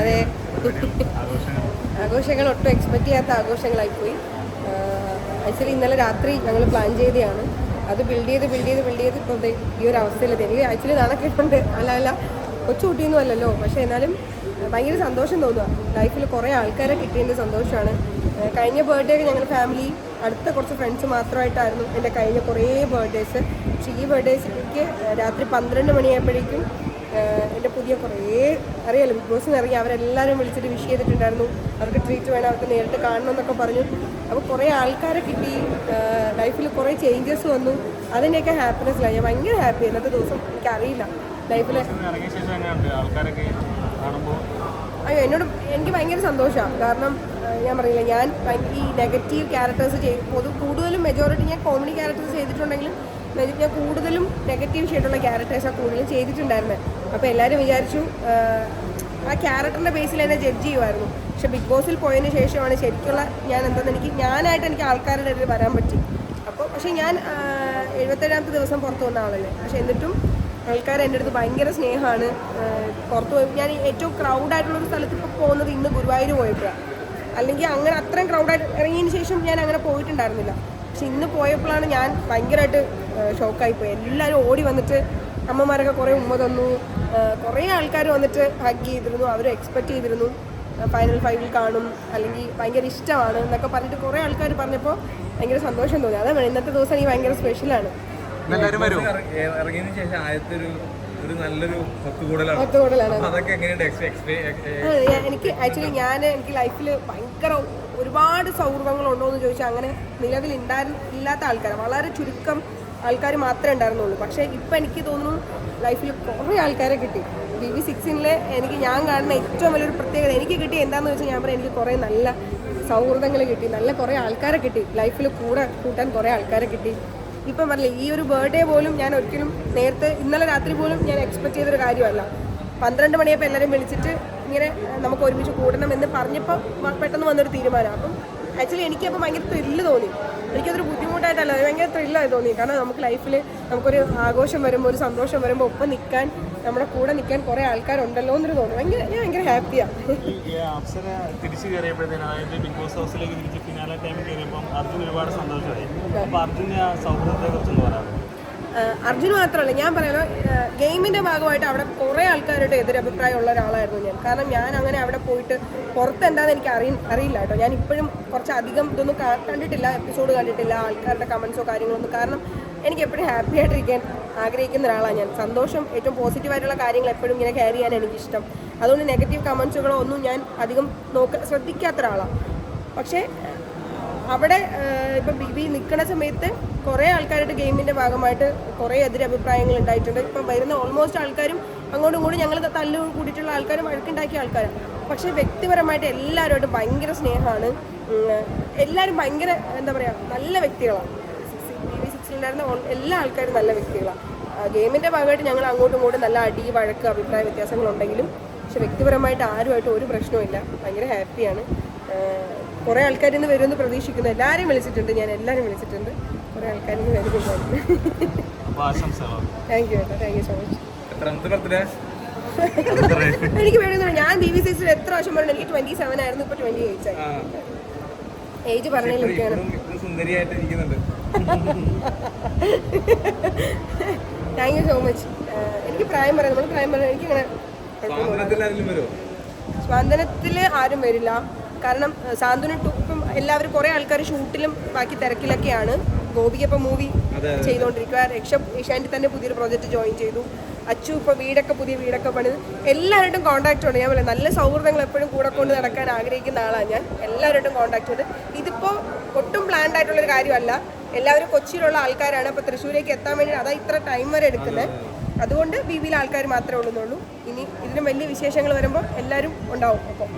അതെ. ആഘോഷങ്ങൾ ഒട്ടും എക്സ്പെക്ട് ചെയ്യാത്ത ആഘോഷങ്ങളായിപ്പോയി. ആക്ച്വലി ഇന്നലെ രാത്രി ഞങ്ങൾ പ്ലാൻ ചെയ്തതാണ്. അത് ബിൽഡ് ചെയ്ത് ബിൽഡ് ചെയ്ത് ബിൽഡ് ചെയ്ത് ഇപ്പോൾ ഈ ഒരു അവസ്ഥയിലെത്തി എനിക്ക് ആക്ച്വലി നാണക്കേട്ടുണ്ട് അല്ല അല്ല കൊച്ചു കുട്ടിയൊന്നും അല്ലല്ലോ. പക്ഷേ എന്നാലും ഭയങ്കര സന്തോഷം തോന്നുക ലൈഫിൽ കുറേ ആൾക്കാരെ കിട്ടിയതിന്റെ സന്തോഷമാണ്. കഴിഞ്ഞ ബർത്ത്ഡേ ഒക്കെ ഞങ്ങൾ ഫാമിലി അടുത്ത കുറച്ച് ഫ്രണ്ട്സ് മാത്രമായിട്ടായിരുന്നു എന്റെ കഴിഞ്ഞ കുറേ ബർത്ത്ഡേസ് പക്ഷേ ഈ ബർത്ത്ഡേസിലേക്ക് രാത്രി പന്ത്രണ്ട് മണിയായപ്പോഴേക്കും എന്റെ പുതിയ കുറേ അറിയാലോ ബിഗ് ബോസ് ഇറങ്ങി അവരെല്ലാവരും വിളിച്ചിട്ട് വിഷ് ചെയ്തിട്ടുണ്ടായിരുന്നു. അവർക്ക് ട്രീറ്റ് വേണം അവർക്ക് നേരിട്ട് കാണണം എന്നൊക്കെ പറഞ്ഞു. അപ്പോൾ കുറേ ആൾക്കാരെ കിട്ടി. ലൈഫിൽ കുറേ ചേഞ്ചസ് വന്നു. അതിന്റെയൊക്കെ ഹാപ്പിനെസ്സിലാണ് ഞാൻ ഭയങ്കര ഹാപ്പി ഇന്നത്തെ ദിവസം എനിക്കറിയില്ല. ലൈഫിൽ അയ്യോ എന്നോട് എനിക്ക് ഭയങ്കര സന്തോഷമാണ് കാരണം ഞാൻ പറയില്ല ഞാൻ ഈ നെഗറ്റീവ് ക്യാരക്ടേഴ്സ് ചെയ്യും പൊതു കൂടുതലും മെജോറിറ്റി ഞാൻ കോമഡി ക്യാരക്ടേഴ്സ് ചെയ്തിട്ടുണ്ടെങ്കിലും ഞാൻ കൂടുതലും നെഗറ്റീവ് ഷെയ്ഡുള്ള ക്യാരക്ടേഴ്സാണ് കൂടുതലും ചെയ്തിട്ടുണ്ടായിരുന്നത് അപ്പോൾ എല്ലാവരും വിചാരിച്ചു ആ ക്യാരക്ടറിന്റെ ബേസിൽ എന്നെ ജഡ്ജ് ചെയ്യുമായിരുന്നു പക്ഷെ ബിഗ് ബോസിൽ പോയതിന് ശേഷമാണ് ശരിക്കുള്ള ഞാൻ എന്താണെന്ന് എനിക്ക് ഞാനായിട്ട് എനിക്ക് ആൾക്കാരുടെ ഇടയിൽ വരാൻ പറ്റി. അപ്പോൾ പക്ഷേ ഞാൻ എഴുപത്തേഴാമത്തെ ദിവസം പുറത്തു വന്ന ആളല്ലേ. പക്ഷെ എന്നിട്ടും ആൾക്കാർ എന്റെ അടുത്ത് ഭയങ്കര സ്നേഹമാണ്. പുറത്ത് പോയി ഞാൻ ഏറ്റവും ക്രൗഡായിട്ടുള്ള ഒരു സ്ഥലത്ത് ഇപ്പോൾ പോകുന്നത് ഇന്ന് ഗുരുവായൂർ പോയപ്പോഴാണ് അല്ലെങ്കിൽ അങ്ങനെ അത്രയും ക്രൗഡായിട്ട് ഇറങ്ങിയതിന് ശേഷം ഞാൻ അങ്ങനെ പോയിട്ടുണ്ടായിരുന്നില്ല. പക്ഷെ ഇന്ന് പോയപ്പോഴാണ് ഞാൻ ഭയങ്കരമായിട്ട് ഷോക്കായി പോയി. എല്ലാവരും ഓടി വന്നിട്ട് അമ്മമാരൊക്കെ കുറേ ഉമ്മ തന്നു. കുറേ ആൾക്കാർ വന്നിട്ട് ഹഗ് ചെയ്തിരുന്നു. അവർ എക്സ്പെക്റ്റ് ചെയ്തിരുന്നു. ഫൈനൽ ഫൈവിൽ കാണും. അല്ലെങ്കിൽ ഭയങ്കര ഇഷ്ടമാണ് എന്നൊക്കെ പറഞ്ഞിട്ട് കുറേ ആൾക്കാർ പറഞ്ഞപ്പോൾ ഭയങ്കര സന്തോഷം തോന്നി. അതാണ് ഇന്നത്തെ ദിവസം എനിക്ക് ഭയങ്കര സ്പെഷ്യലാണ് ഇറങ്ങിയതിന് ശേഷം ആദ്യത്തെ ഒരു ഒരു നല്ലൊരു അതൊക്കെ എങ്ങനെയുണ്ട്? എനിക്ക് ആക്ച്വലി ഞാൻ എനിക്ക് ലൈഫിൽ ഭയങ്കര ഒരുപാട് സൗഹൃദങ്ങളുണ്ടോ എന്ന് ചോദിച്ചാൽ അങ്ങനെ നിലവിൽ ഉണ്ടായിരുന്ന ഇല്ലാത്ത ആൾക്കാർ വളരെ ചുരുക്കം ആൾക്കാർ മാത്രമേ ഉണ്ടായിരുന്നുള്ളൂ പക്ഷേ ഇപ്പം എനിക്ക് തോന്നുന്നു ലൈഫിൽ കുറേ ആൾക്കാരെ കിട്ടി. ബി വി സിക്സിനിലെ എനിക്ക് ഞാൻ കാണുന്ന ഏറ്റവും വലിയൊരു പ്രത്യേകത എനിക്ക് കിട്ടി എന്താണെന്ന് വെച്ചാൽ ഞാൻ പറയാം എനിക്ക് കുറേ നല്ല സൗഹൃദങ്ങൾ കിട്ടി. നല്ല കുറേ ആൾക്കാരെ കിട്ടി. ലൈഫിൽ കൂടെ കൂട്ടാൻ കുറേ ആൾക്കാരെ കിട്ടി. ഇപ്പം പറഞ്ഞില്ലേ ഈ ഒരു ബർത്ത്ഡേ പോലും ഞാൻ ഒരിക്കലും നേരത്തെ ഇന്നലെ രാത്രി പോലും ഞാൻ എക്സ്പെക്ട് ചെയ്തൊരു കാര്യമല്ല. പന്ത്രണ്ട് മണിയപ്പോൾ എല്ലാവരും വിളിച്ചിട്ട് ഇങ്ങനെ നമുക്ക് ഒരുമിച്ച് കൂടണം എന്ന് പറഞ്ഞപ്പോൾ പെട്ടെന്ന് വന്നൊരു തീരുമാനം. അപ്പം ആക്ച്വലി എനിക്കപ്പോൾ ഭയങ്കര ത്രില്ല് തോന്നി. എനിക്കതൊരു ബുദ്ധിമുട്ടായിട്ടല്ല അത് ഭയങ്കര ത്രില്ലായി തോന്നി. കാരണം നമുക്ക് ലൈഫിൽ നമുക്കൊരു ആഘോഷം വരുമ്പോൾ ഒരു സന്തോഷം വരുമ്പോൾ ഒപ്പം നിൽക്കാൻ നമ്മുടെ കൂടെ നിൽക്കാൻ കുറേ ആൾക്കാരുണ്ടല്ലോ എന്നൊരു തോന്നി. ഭയങ്കര ഞാൻ ഭയങ്കര ഹാപ്പിയാണ് ഈ ഈ അപ്സര തിരിച്ചു കയറിയപ്പോഴത്തേനും അതായത് ബിഗ് ബോസ് ഹൗസിലേക്ക് തിരിച്ച് ഫിനാലെ ടൈമിൽ കയറിയപ്പം അർജുൻ ഒരുപാട് സന്തോഷമായി. അപ്പോൾ അർജുന്റെ ആ സൗഹൃദത്തെ കുറിച്ചൊന്ന് പറയാം ആഹ് അർജുൻ മാത്രമല്ല ഞാൻ പറയാലോ ഗെയിമിന്റെ ഭാഗമായിട്ട് അവിടെ കുറേ ആൾക്കാരുടെ എതിരഭിപ്രായം ഉള്ള ഒരാളായിരുന്നു ഞാൻ. കാരണം ഞാൻ അങ്ങനെ അവിടെ പോയിട്ട് പുറത്ത് എന്താണെന്ന് എനിക്ക് അറിയ അറിയില്ല കേട്ടോ. ഞാൻ ഇപ്പോഴും കുറച്ച് അധികം ഇതൊന്നും കണ്ടിട്ടില്ല എപ്പിസോഡ് കണ്ടിട്ടില്ല ആൾക്കാരുടെ കമൻസോ കാര്യങ്ങളൊന്നും. കാരണം എനിക്ക് എപ്പോഴും ഹാപ്പി ആയിട്ടിരിക്കാൻ ആഗ്രഹിക്കുന്ന ഒരാളാണ് ഞാൻ. സന്തോഷം ഏറ്റവും പോസിറ്റീവായിട്ടുള്ള കാര്യങ്ങൾ എപ്പോഴും ഇങ്ങനെ കെയർ ചെയ്യാൻ എനിക്കിഷ്ടം. അതുകൊണ്ട് നെഗറ്റീവ് കമൻസുകളോ ഒന്നും ഞാൻ അധികം നോക്ക ശ്രദ്ധിക്കാത്ത ഒരാളാണ് പക്ഷേ അവിടെ ഇപ്പം ബി ബി നിൽക്കുന്ന സമയത്ത് കുറേ ആൾക്കാരുടെ ഗെയിമിന്റെ ഭാഗമായിട്ട് കുറേ എതിരഭിപ്രായങ്ങൾ ഉണ്ടായിട്ടുണ്ട്. ഇപ്പം വരുന്ന ഓൾമോസ്റ്റ് ആൾക്കാരും അങ്ങോട്ടും ഇങ്ങോട്ടും ഞങ്ങൾ തല്ല് കൂടിയിട്ടുള്ള ആൾക്കാരും വഴക്കുണ്ടാക്കിയ ആൾക്കാരും പക്ഷേ വ്യക്തിപരമായിട്ട് എല്ലാവരുമായിട്ട് ഭയങ്കര സ്നേഹമാണ്. എല്ലാവരും ഭയങ്കര എന്താ പറയുക നല്ല വ്യക്തികളാണ്. ബി ബി സിക്സിലുണ്ടായിരുന്ന എല്ലാ ആൾക്കാരും നല്ല വ്യക്തികളാണ്. ഗെയിമിന്റെ ഭാഗമായിട്ട് ഞങ്ങൾ അങ്ങോട്ടും ഇങ്ങോട്ടും നല്ല അടി വഴക്ക് അഭിപ്രായ വ്യത്യാസങ്ങളുണ്ടെങ്കിലും പക്ഷെ വ്യക്തിപരമായിട്ട് ആരുമായിട്ട് ഒരു പ്രശ്നവും ഇല്ല ഭയങ്കര ഹാപ്പിയാണ് കുറേ ആൾക്കാരിൽ നിന്ന് വരുമെന്ന് പ്രതീക്ഷിക്കുന്നു. എല്ലാവരെയും വിളിച്ചിട്ടുണ്ട്. ഞാൻ എല്ലാവരും വിളിച്ചിട്ടുണ്ട്. കുറേ ആൾക്കാരിൽ നിന്ന് വരുന്നുണ്ടായിരുന്നു thank you thank you so much എനിക്ക് വേണമെന്ന് ഞാൻ ബി ബി സിക്സിൽ എത്ര വർഷം പറഞ്ഞു? എനിക്ക് ട്വന്റി സെവൻ ആയിരുന്നു. ഇപ്പൊ ട്വന്റി എയ്റ്റ് ആയി ഏജ് ഇരിക്കുന്നുണ്ട്. താങ്ക് യു സോ മച്ച് എനിക്ക് പ്രായം പറയാം. നമ്മൾ പ്രായം പറയാം. എനിക്കങ്ങനെ സ്പന്ദനത്തിൽ ആരും വരില്ല. കാരണം സാന്ത്വന ടൂപ്പും ഇപ്പം എല്ലാവരും കുറേ ആൾക്കാർ ഷൂട്ടിലും ബാക്കി തിരക്കിലൊക്കെയാണ്. ഗോപിക ഇപ്പം മൂവി ചെയ്തുകൊണ്ടിരിക്കുക രക്ഷ ഏഷ്യാന്റെ തന്നെ പുതിയൊരു പ്രോജക്റ്റ് ജോയിൻ ചെയ്തു. അച്ചു ഇപ്പോൾ വീടൊക്കെ പുതിയ വീടൊക്കെ പണിത്. എല്ലാവരുമായിട്ടും കോൺടാക്റ്റ് ഉണ്ട്. ഞാൻ പറയാം നല്ല സൗഹൃദങ്ങൾ എപ്പോഴും കൂടെ കൊണ്ട് നടക്കാൻ ആഗ്രഹിക്കുന്ന ആളാണ് ഞാൻ. എല്ലാവരുമായിട്ടും കോൺടാക്റ്റ് ഉണ്ട്. ഇതിപ്പോൾ ഒട്ടും പ്ലാൻഡ് ആയിട്ടുള്ളൊരു കാര്യമല്ല. എല്ലാവരും കൊച്ചിയിലുള്ള ആൾക്കാരാണ്. അപ്പോൾ തൃശ്ശൂരേക്ക് എത്താൻ വേണ്ടി അതാ ഇത്ര ടൈം വരെ എടുക്കുന്നത് അതുകൊണ്ട് ബി ആൾക്കാർ മാത്രമേ ഉള്ളൂ ഇനി ഇതിനും വലിയ വിശേഷങ്ങൾ വരുമ്പോൾ എല്ലാവരും ഉണ്ടാവും. അപ്പോൾ